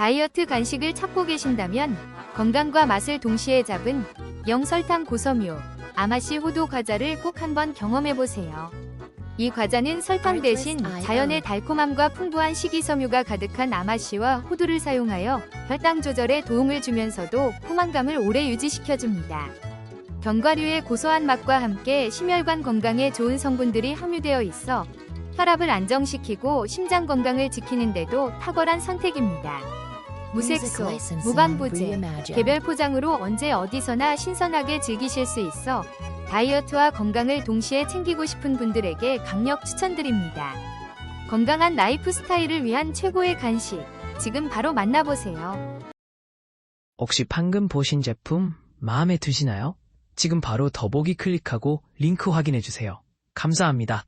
다이어트 간식을 찾고 계신다면 건강과 맛을 동시에 잡은 영설탕 고섬유, 아마시 호두 과자를 꼭 한번 경험해 보세요. 이 과자는 설탕 대신 자연의 달콤함과 풍부한 식이섬유가 가득한 아마시와 호두를 사용하여 혈당 조절에 도움을 주면서도 포만감을 오래 유지시켜줍니다. 견과류의 고소한 맛과 함께 심혈관 건강에 좋은 성분들이 함유되어 있어 혈압을 안정시키고 심장 건강을 지키는데도 탁월한 선택입니다. 무색소, 무반부제, 개별 포장으로 언제 어디서나 신선하게 즐기실 수 있어 다이어트와 건강을 동시에 챙기고 싶은 분들에게 강력 추천드립니다. 건강한 라이프 스타일을 위한 최고의 간식. 지금 바로 만나보세요. 혹시 방금 보신 제품 마음에 드시나요? 지금 바로 더보기 클릭하고 링크 확인해주세요. 감사합니다.